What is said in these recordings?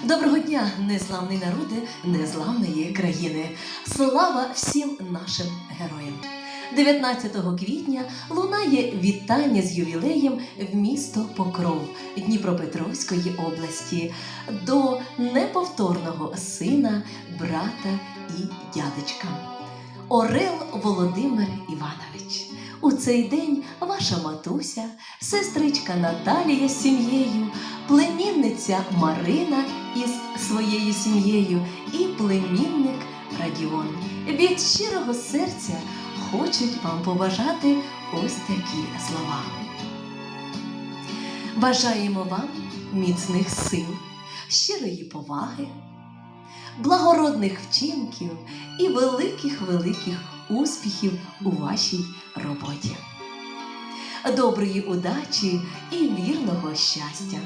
Доброго дня, незламний народи незламної країни. Слава всім нашим героям! 19 квітня лунає вітання з ювілеєм в місто Покров Дніпропетровської області до неповторного сина, брата і дядечка. Орел Володимир Іванович. У цей день ваша матуся, сестричка Наталія з сім'єю, племінниця Марина із своєю сім'єю і племінник Радіон. Від щирого серця хочуть вам побажати ось такі слова. Бажаємо вам міцних сил, щирої поваги, благородних вчинків і великих-великих успіхів у вашій роботі. Доброї удачі і вірного щастя,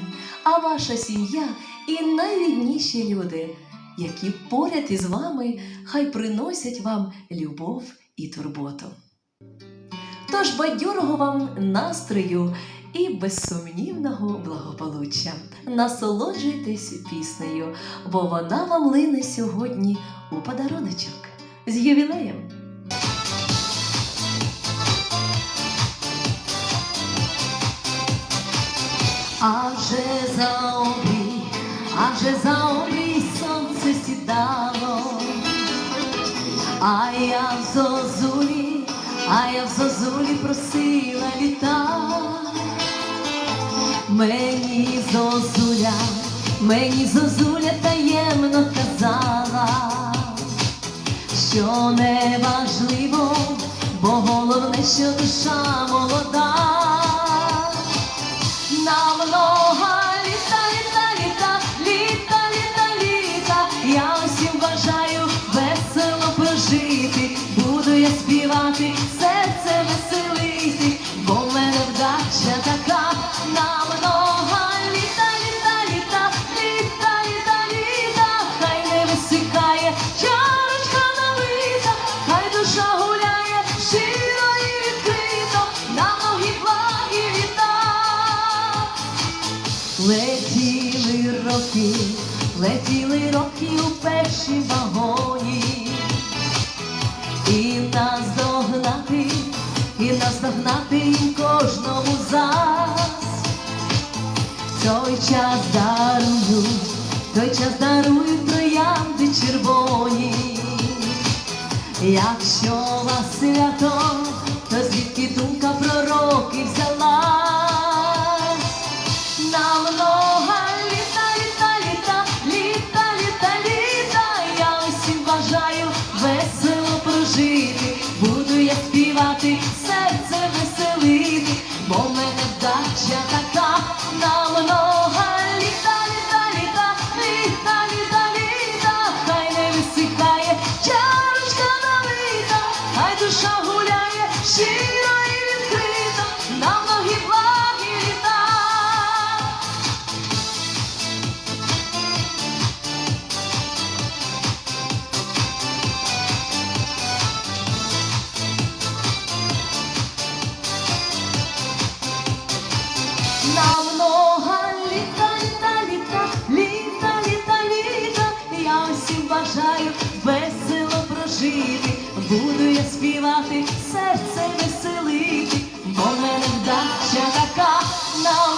а ваша сім'я і найрідніші люди, які поряд із вами, хай приносять вам любов і турботу. Тож бадьорого вам настрою і безсумнівного благополуччя. Насолоджуйтесь піснею, бо вона вам лине сьогодні у подаруночок з ювілеєм. А вже за обрій, а вже за обрій сонце сідало, а я в зозулі, а я в зозулі просила літа. Мені зозуля, мені зозуля таємно казала, що не важливо, бо головне, що душа молода. На много літа, літа, літа, літа, літа, літа. Я усім бажаю весело пожити. Буду я співати, серце веселити, бо в мене вдача така. Першій вагоні, і нас догнати, і нас догнати кожному з. Той час дарують, той час дарують троянди червоні. Якщо вас свято, співати, серце веселити, бо мене вдача така нам.